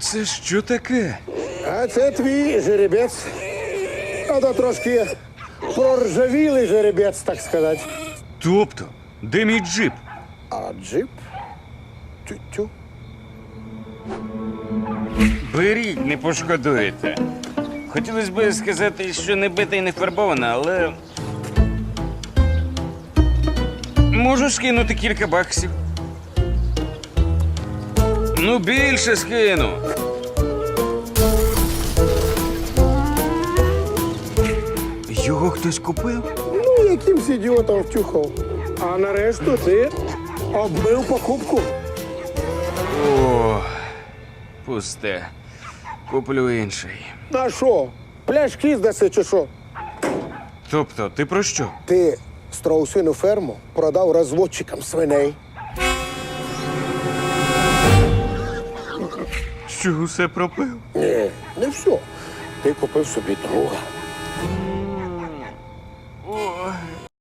Це що таке? А це твій жеребець. А то трошки проржавілий жеребець, так сказати. Тобто, де мій джип? А джип? Тю-тю. Беріть, не пошкодуєте. Хотілося б сказати, що не бита і не фарбована, але. Можу скинути кілька баксів. Ну, більше скину. Його хтось купив? Ну, якимсь ідіотом втюхав. А нарешту ти обмив покупку. О, пусте. Куплю інший. На що? Пляшки здаси чи що? Тобто, ти про що? Ти страусину ферму продав розводчикам свиней. Що усе пропив? Ні, не все. Ти купив собі друга.